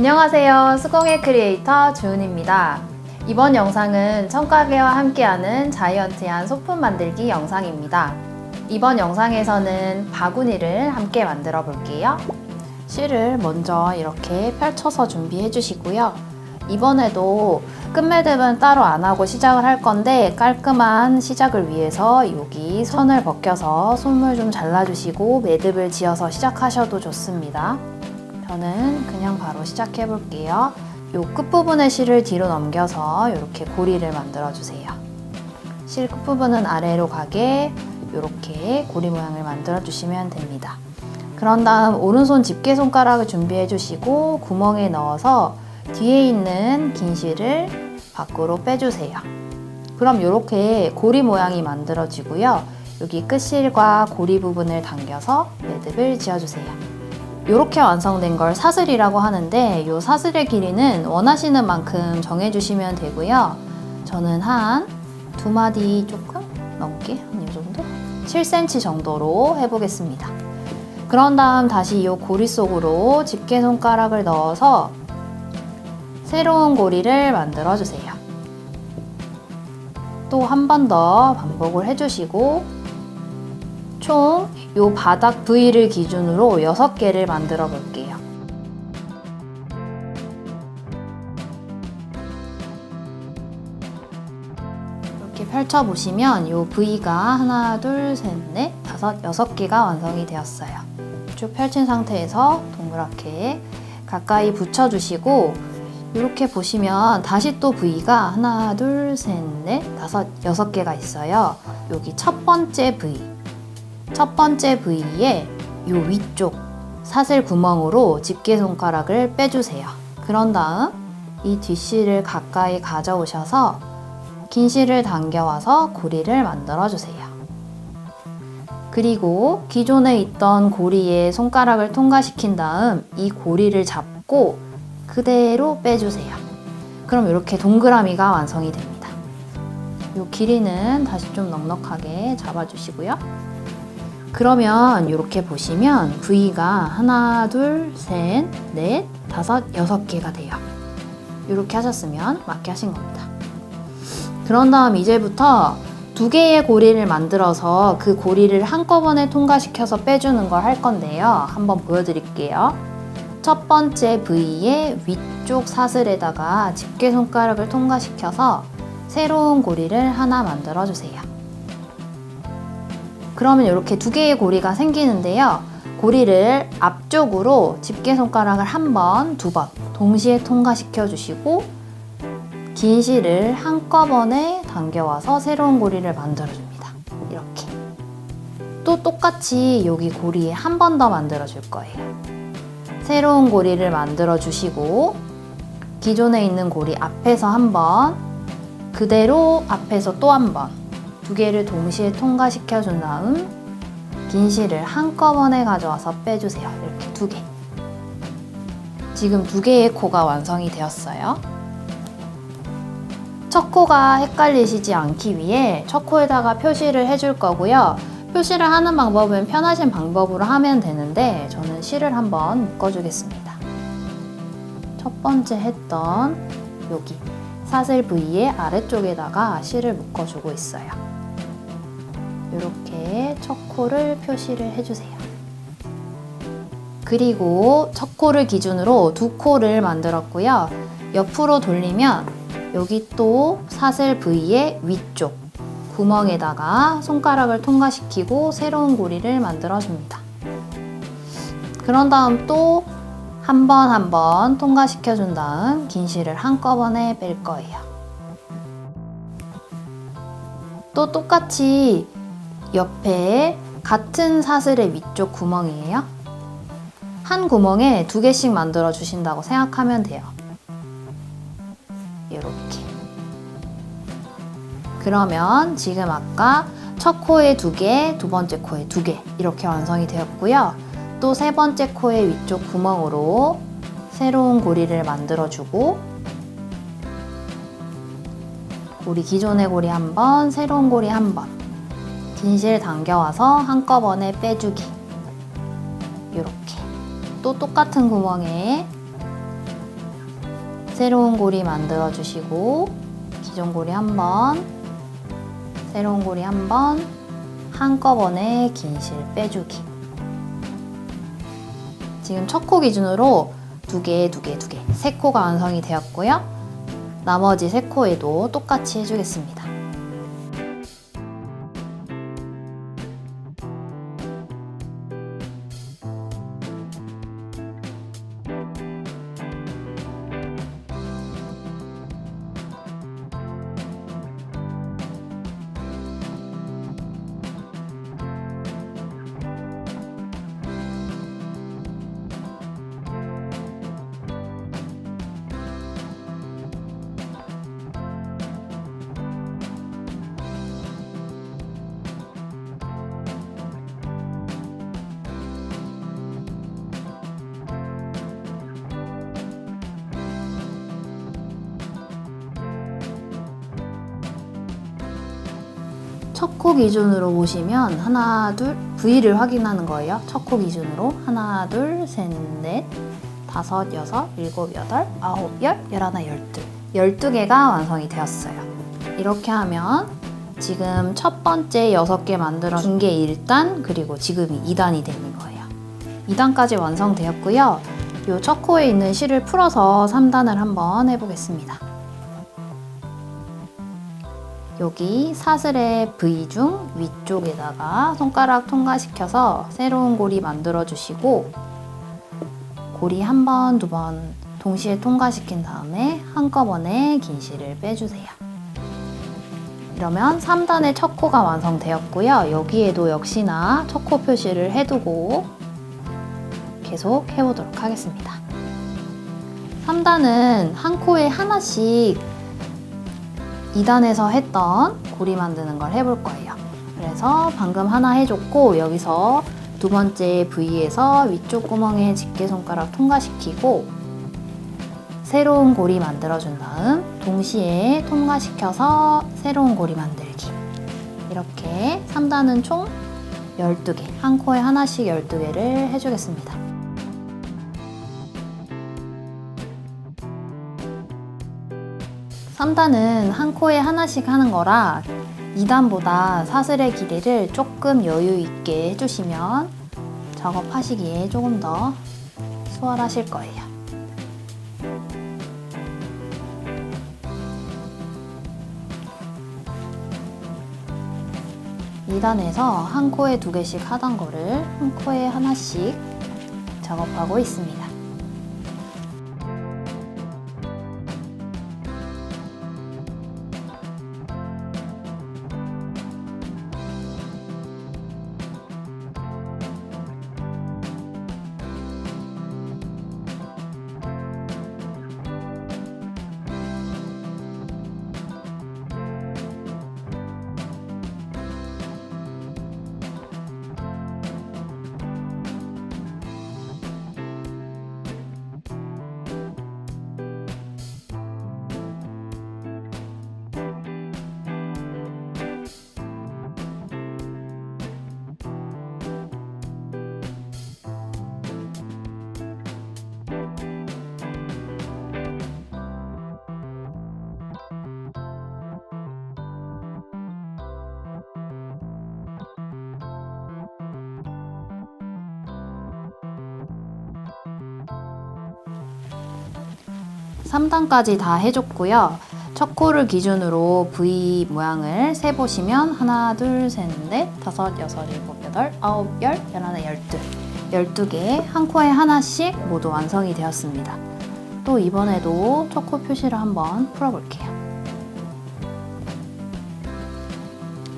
안녕하세요. 수공예 크리에이터 주은입니다. 이번 영상은 청가게와 함께하는 자이언티한 소품 만들기 영상입니다. 이번 영상에서는 바구니를 함께 만들어 볼게요. 실을 먼저 이렇게 펼쳐서 준비해 주시고요. 이번에도 끝매듭은 따로 안 하고 시작을 할 건데 깔끔한 시작을 위해서 여기 선을 벗겨서 손을 좀 잘라주시고 매듭을 지어서 시작하셔도 좋습니다. 저는 그냥 바로 시작해 볼게요. 요 끝부분의 실을 뒤로 넘겨서 이렇게 고리를 만들어 주세요. 실 끝부분은 아래로 가게 이렇게 고리 모양을 만들어 주시면 됩니다. 그런 다음 오른손 집게 손가락을 준비해 주시고 구멍에 넣어서 뒤에 있는 긴 실을 밖으로 빼주세요. 그럼 이렇게 고리 모양이 만들어지고요. 여기 끝실과 고리 부분을 당겨서 매듭을 지어주세요. 이렇게 완성된 걸 사슬이라고 하는데 이 사슬의 길이는 원하시는 만큼 정해주시면 되고요. 저는 한 두 마디 조금 넘게 한 이 정도? 7cm 정도로 해보겠습니다. 그런 다음 다시 이 고리 속으로 집게 손가락을 넣어서 새로운 고리를 만들어 주세요. 또 한 번 더 반복을 해주시고 총 요 바닥 부위를 기준으로 6개를 만들어 볼게요. 이렇게 펼쳐 보시면 요 부위가 하나, 둘, 셋, 넷, 다섯, 여섯 개가 완성이 되었어요. 쭉 펼친 상태에서 동그랗게 가까이 붙여주시고 이렇게 보시면 다시 또 부위가 하나, 둘, 셋, 넷, 다섯, 여섯 개가 있어요. 여기 첫 번째 부위. 첫 번째 부위에 요 위쪽 사슬 구멍으로 집게 손가락을 빼주세요. 그런 다음 이 뒷실을 가까이 가져오셔서 긴 실을 당겨와서 고리를 만들어 주세요. 그리고 기존에 있던 고리에 손가락을 통과시킨 다음 이 고리를 잡고 그대로 빼주세요. 그럼 이렇게 동그라미가 완성이 됩니다. 이 길이는 다시 좀 넉넉하게 잡아주시고요. 그러면 이렇게 보시면 부위가 하나, 둘, 셋, 넷, 다섯, 여섯 개가 돼요. 이렇게 하셨으면 맞게 하신 겁니다. 그런 다음 이제부터 두 개의 고리를 만들어서 그 고리를 한꺼번에 통과시켜서 빼주는 걸 할 건데요. 한번 보여드릴게요. 첫 번째 부위의 위쪽 사슬에다가 집게 손가락을 통과시켜서 새로운 고리를 하나 만들어 주세요. 그러면 이렇게 두 개의 고리가 생기는데요. 고리를 앞쪽으로 집게 손가락을 한 번, 두 번 동시에 통과시켜 주시고 긴 실을 한꺼번에 당겨와서 새로운 고리를 만들어 줍니다. 이렇게. 또 똑같이 여기 고리에 한 번 더 만들어 줄 거예요. 새로운 고리를 만들어 주시고 기존에 있는 고리 앞에서 한 번, 그대로 앞에서 또 한 번, 두 개를 동시에 통과시켜 준 다음 긴 실을 한꺼번에 가져와서 빼주세요. 이렇게 두 개. 지금 두 개의 코가 완성이 되었어요. 첫 코가 헷갈리시지 않기 위해 첫 코에다가 표시를 해줄 거고요. 표시를 하는 방법은 편하신 방법으로 하면 되는데 저는 실을 한번 묶어주겠습니다. 첫 번째 했던 여기 사슬 부위의 아래쪽에다가 실을 묶어주고 있어요. 이렇게 첫 코를 표시를 해주세요. 그리고 첫 코를 기준으로 두 코를 만들었고요. 옆으로 돌리면 여기 또 사슬 부위의 위쪽 구멍에다가 손가락을 통과시키고 새로운 고리를 만들어줍니다. 그런 다음 또 한 번 한 번 통과시켜 준 다음 긴 실을 한꺼번에 뺄 거예요. 또 똑같이 옆에 같은 사슬의 위쪽 구멍이에요. 한 구멍에 두 개씩 만들어 주신다고 생각하면 돼요. 이렇게. 그러면 지금 아까 첫 코에 두 개, 두 번째 코에 두 개 이렇게 완성이 되었고요. 또 세 번째 코의 위쪽 구멍으로 새로운 고리를 만들어주고 고리 기존의 고리 한 번, 새로운 고리 한 번. 긴실 당겨와서 한꺼번에 빼주기. 이렇게. 또 똑같은 구멍에 새로운 고리 만들어 주시고 기존 고리 한 번, 새로운 고리 한 번, 한꺼번에 긴실 빼주기. 지금 첫 코 기준으로 두 개, 두 개, 두 개, 세 코가 완성이 되었고요. 나머지 세 코에도 똑같이 해주겠습니다. 첫 코 기준으로 보시면 하나, 둘, V를 확인하는 거예요. 첫 코 기준으로 하나, 둘, 셋, 넷, 다섯, 여섯, 일곱, 여덟, 아홉, 열, 열하나, 열둘. 열두 개가 완성이 되었어요. 이렇게 하면 지금 첫 번째 여섯 개 만들어 준 게 1단, 그리고 지금이 2단이 되는 거예요. 2단까지 완성되었고요. 이 첫 코에 있는 실을 풀어서 3단을 한번 해보겠습니다. 여기 사슬의 V 중 위쪽에다가 손가락 통과시켜서 새로운 고리 만들어 주시고 고리 한 번, 두 번 동시에 통과시킨 다음에 한꺼번에 긴 실을 빼주세요. 이러면 3단의 첫 코가 완성되었고요. 여기에도 역시나 첫 코 표시를 해두고 계속 해보도록 하겠습니다. 3단은 한 코에 하나씩 2단에서 했던 고리 만드는 걸 해볼 거예요. 그래서 방금 하나 해줬고 여기서 두 번째 V에서 위쪽 구멍에 집게 손가락 통과시키고 새로운 고리 만들어준 다음 동시에 통과시켜서 새로운 고리 만들기 이렇게 3단은 총 12개 한 코에 하나씩 12개를 해주겠습니다. 3단은 한 코에 하나씩 하는 거라 2단보다 사슬의 길이를 조금 여유 있게 해주시면 작업하시기에 조금 더 수월하실 거예요. 이단에서한 코에 두 개씩 하던 거를 한 코에 하나씩 작업하고 있습니다. 삼단까지 다 해줬고요. 첫 코를 기준으로 V 모양을 세보시면 하나, 둘, 셋, 넷, 다섯, 여섯, 일곱, 여덟, 아홉, 열, 열하나, 열둘. 열두 개, 한 코에 하나씩 모두 완성이 되었습니다. 또 이번에도 첫 코 표시를 한번 풀어볼게요.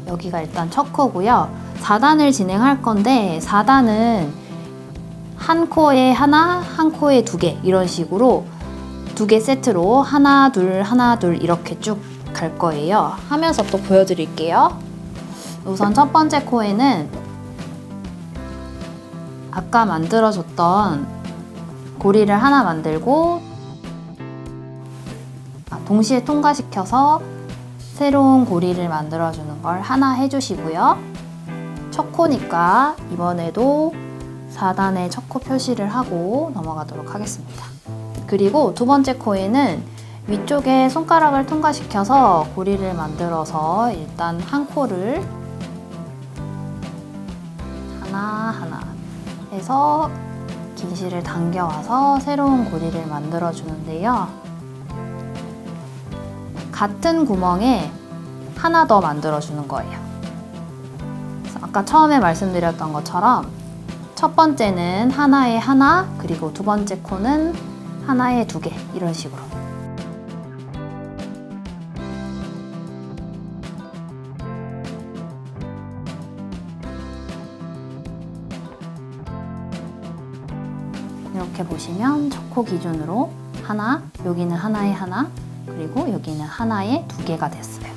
여기가 일단 첫 코고요. 4단을 진행할 건데 4단은 한 코에 하나, 한 코에 두 개 이런 식으로 두 개 세트로 하나, 둘, 하나, 둘 이렇게 쭉 갈 거예요. 하면서 또 보여드릴게요. 우선 첫 번째 코에는 아까 만들어줬던 고리를 하나 만들고 아, 동시에 통과시켜서 새로운 고리를 만들어주는 걸 하나 해주시고요. 첫 코니까 이번에도 4단의 첫 코 표시를 하고 넘어가도록 하겠습니다. 그리고 두 번째 코에는 위쪽에 손가락을 통과시켜서 고리를 만들어서 일단 한 코를 하나하나 해서 긴 실을 당겨와서 새로운 고리를 만들어 주는데요. 같은 구멍에 하나 더 만들어 주는 거예요. 아까 처음에 말씀드렸던 것처럼 첫 번째는 하나에 하나, 그리고 두 번째 코는 하나에 두 개, 이런 식으로. 이렇게 보시면 첫코 기준으로 하나, 여기는 하나에 하나, 그리고 여기는 하나에 두 개가 됐어요.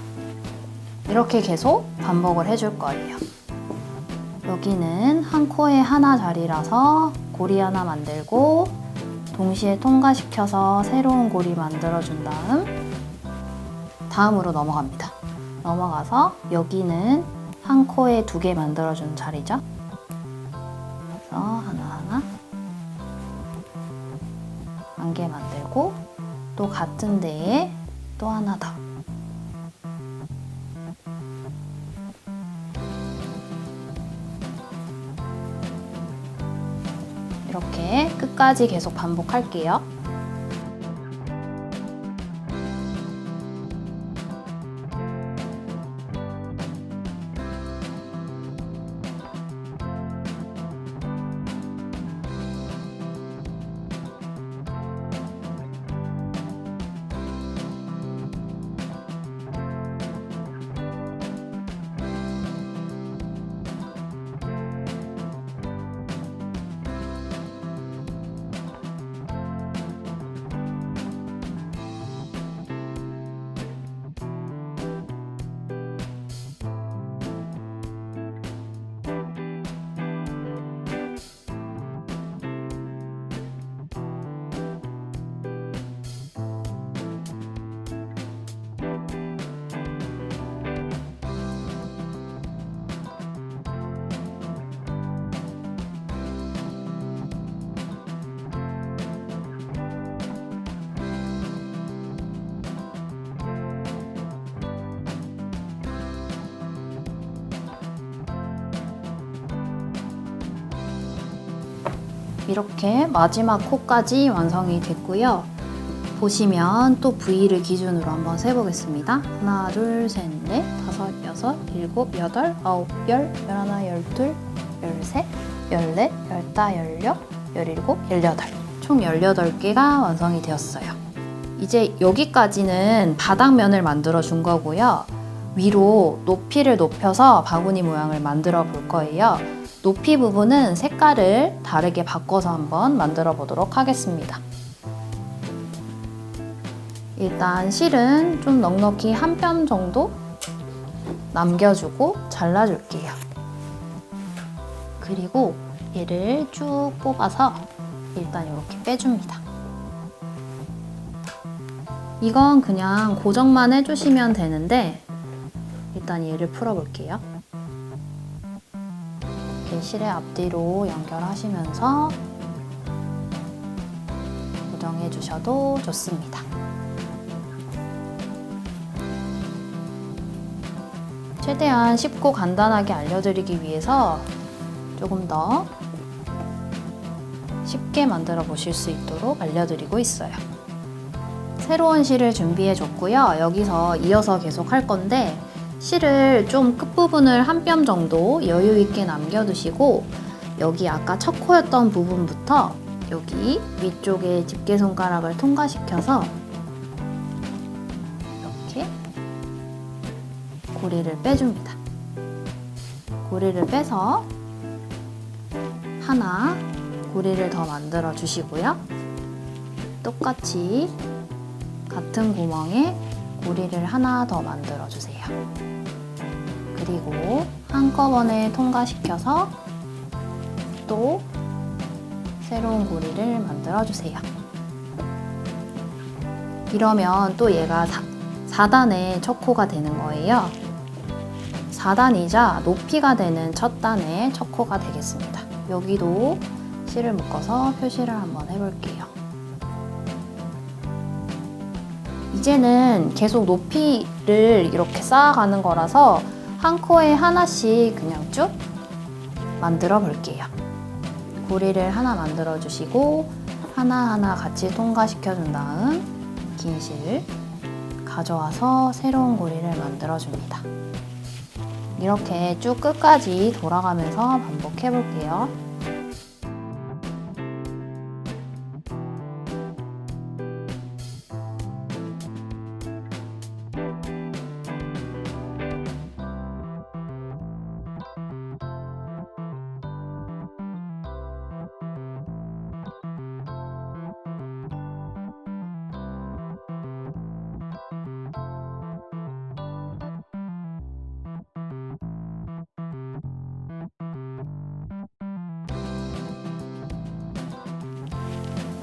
이렇게 계속 반복을 해줄 거예요. 여기는 한 코에 하나 자리라서 고리 하나 만들고 동시에 통과시켜서 새로운 고리 만들어준 다음 다음으로 넘어갑니다. 넘어가서 여기는 한 코에 두 개 만들어준 자리죠. 그래서 하나하나 한 개 만들고 또 같은 데에 또 하나 더. 이렇게 끝까지 계속 반복할게요. 이렇게 마지막 코까지 완성이 됐고요. 보시면 또 V를 기준으로 한번 세보겠습니다. 하나, 둘, 셋, 넷, 다섯, 여섯, 일곱, 여덟, 아홉, 열, 열하나, 열둘, 열셋, 열넷, 열다, 열여, 열일곱, 열여덟. 총 18개가 완성이 되었어요. 이제 여기까지는 바닥면을 만들어 준 거고요. 위로 높이를 높여서 바구니 모양을 만들어 볼 거예요. 높이 부분은 색깔을 다르게 바꿔서 한번 만들어 보도록 하겠습니다. 일단 실은 좀 넉넉히 한뼘 정도 남겨주고 잘라줄게요. 그리고 얘를 쭉 뽑아서 일단 이렇게 빼줍니다. 이건 그냥 고정만 해주시면 되는데 일단 얘를 풀어볼게요. 실의 앞뒤로 연결하시면서 고정해 주셔도 좋습니다. 최대한 쉽고 간단하게 알려드리기 위해서 조금 더 쉽게 만들어 보실 수 있도록 알려드리고 있어요. 새로운 실을 준비해 줬고요. 여기서 이어서 계속 할 건데 실을 좀 끝부분을 한 뼘 정도 여유 있게 남겨두시고 여기 아까 첫 코였던 부분부터 여기 위쪽에 집게 손가락을 통과시켜서 이렇게 고리를 빼줍니다. 고리를 빼서 하나 고리를 더 만들어 주시고요. 똑같이 같은 구멍에 고리를 하나 더 만들어 주세요. 그리고 한꺼번에 통과시켜서 또 새로운 고리를 만들어 주세요. 이러면 또 얘가 4 단의 첫 코가 되는 거예요. 4단이자 높이가 되는 첫 단의 첫 코가 되겠습니다. 여기도 실을 묶어서 표시를 한번 해볼게요. 이제는 계속 높이를 이렇게 쌓아가는 거라서 한 코에 하나씩 그냥 쭉 만들어 볼게요. 고리를 하나 만들어 주시고 하나하나 같이 통과시켜 준 다음 긴 실 가져와서 새로운 고리를 만들어 줍니다. 이렇게 쭉 끝까지 돌아가면서 반복해 볼게요.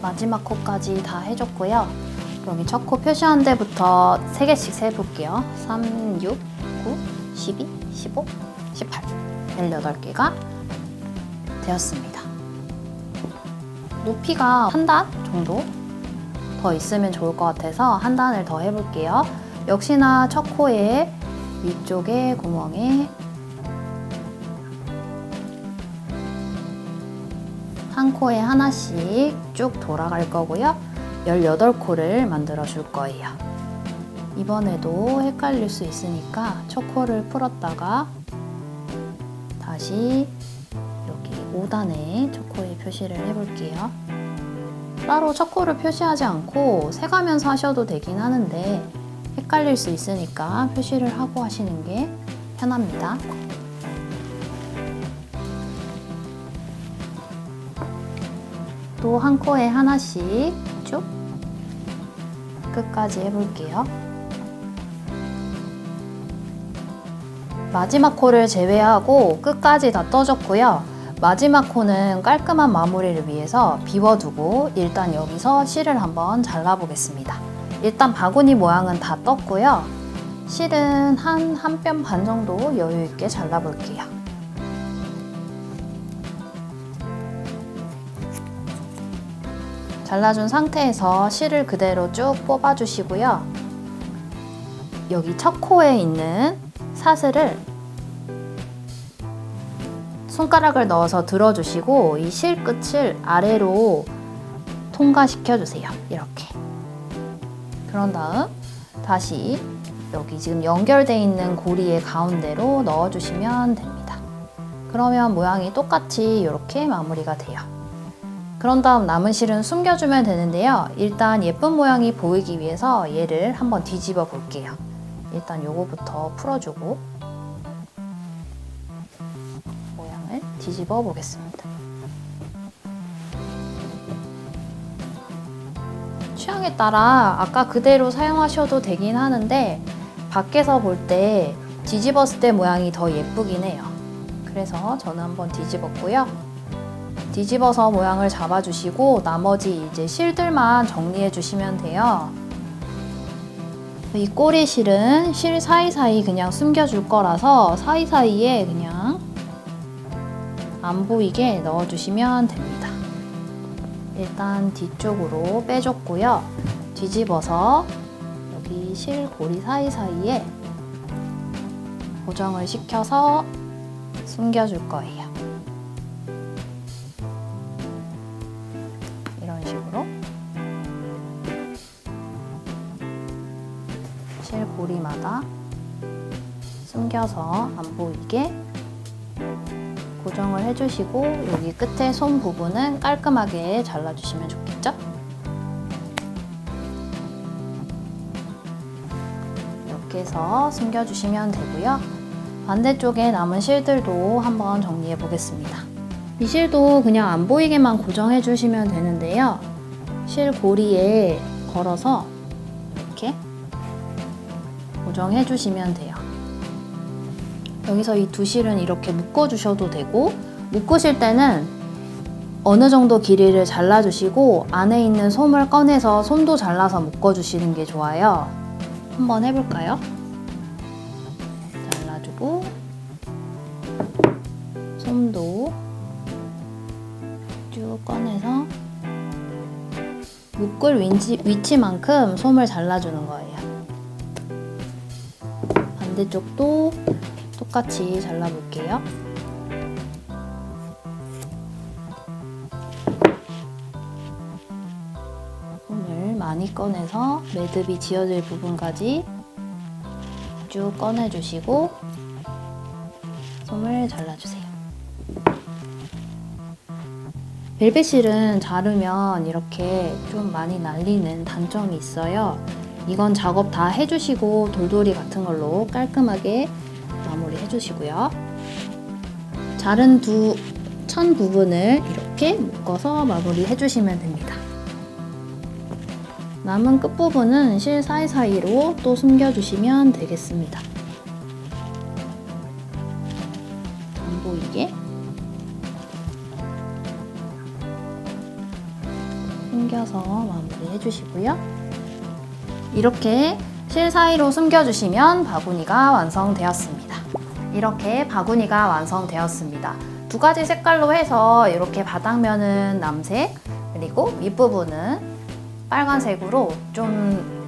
마지막 코까지 다 해줬고요. 여기 첫 코 표시한 데부터 3개씩 세볼게요. 3, 6, 9, 12, 15, 18. 18개가 되었습니다. 높이가 한 단 정도 더 있으면 좋을 것 같아서 한 단을 더 해볼게요. 역시나 첫 코의 위쪽에 구멍에 코에 하나씩 쭉 돌아갈 거고요. 18코를 만들어 줄 거예요. 이번에도 헷갈릴 수 있으니까 첫 코를 풀었다가 다시 여기 5단에 첫 코에 표시를 해볼게요. 따로 첫 코를 표시하지 않고 세가면서 하셔도 되긴 하는데 헷갈릴 수 있으니까 표시를 하고 하시는 게 편합니다. 또 한 코에 하나씩 쭉 끝까지 해볼게요. 마지막 코를 제외하고 끝까지 다 떠줬고요. 마지막 코는 깔끔한 마무리를 위해서 비워두고 일단 여기서 실을 한번 잘라보겠습니다. 일단 바구니 모양은 다 떴고요. 실은 한 한 뼘 반 정도 여유 있게 잘라볼게요. 잘라준 상태에서 실을 그대로 쭉 뽑아주시고요. 여기 첫 코에 있는 사슬을 손가락을 넣어서 들어주시고 이 실 끝을 아래로 통과시켜 주세요. 이렇게. 그런 다음 다시 여기 지금 연결되어 있는 고리의 가운데로 넣어주시면 됩니다. 그러면 모양이 똑같이 이렇게 마무리가 돼요. 그런 다음 남은 실은 숨겨주면 되는데요. 일단 예쁜 모양이 보이기 위해서 얘를 한번 뒤집어 볼게요. 일단 요거부터 풀어주고 모양을 뒤집어 보겠습니다. 취향에 따라 아까 그대로 사용하셔도 되긴 하는데 밖에서 볼 때 뒤집었을 때 모양이 더 예쁘긴 해요. 그래서 저는 한번 뒤집었고요. 뒤집어서 모양을 잡아주시고 나머지 이제 실들만 정리해 주시면 돼요. 이 꼬리 실은 실 사이사이 그냥 숨겨줄 거라서 사이사이에 그냥 안 보이게 넣어주시면 됩니다. 일단 뒤쪽으로 빼줬고요. 뒤집어서 여기 실 고리 사이사이에 고정을 시켜서 숨겨줄 거예요. 고리마다 숨겨서 안 보이게 고정을 해주시고 여기 끝에 손 부분은 깔끔하게 잘라주시면 좋겠죠? 이렇게 해서 숨겨주시면 되고요. 반대쪽에 남은 실들도 한번 정리해 보겠습니다. 이 실도 그냥 안 보이게만 고정해 주시면 되는데요. 실 고리에 걸어서 고정해 주시면 돼요. 여기서 이 두 실은 이렇게 묶어 주셔도 되고 묶으실 때는 어느 정도 길이를 잘라 주시고 안에 있는 솜을 꺼내서 솜도 잘라서 묶어 주시는 게 좋아요. 한번 해볼까요? 잘라주고 솜도 쭉 꺼내서 묶을 위치, 위치만큼 솜을 잘라주는 거예요. 반대쪽도 똑같이 잘라볼게요. 솜을 많이 꺼내서 매듭이 지어질 부분까지 쭉 꺼내주시고 솜을 잘라주세요. 벨벳실은 자르면 이렇게 좀 많이 날리는 단점이 있어요. 이건 작업 다 해주시고 돌돌이 같은 걸로 깔끔하게 마무리 해주시고요. 자른 두 천 부분을 이렇게 묶어서 마무리 해주시면 됩니다. 남은 끝부분은 실 사이사이로 또 숨겨주시면 되겠습니다. 안 보이게 숨겨서 마무리 해주시고요. 이렇게 실 사이로 숨겨주시면 바구니가 완성되었습니다. 이렇게 바구니가 완성되었습니다. 두 가지 색깔로 해서 이렇게 바닥면은 남색 그리고 윗부분은 빨간색으로 좀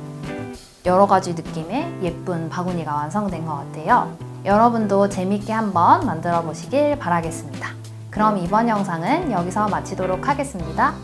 여러 가지 느낌의 예쁜 바구니가 완성된 것 같아요. 여러분도 재밌게 한번 만들어 보시길 바라겠습니다. 그럼 이번 영상은 여기서 마치도록 하겠습니다.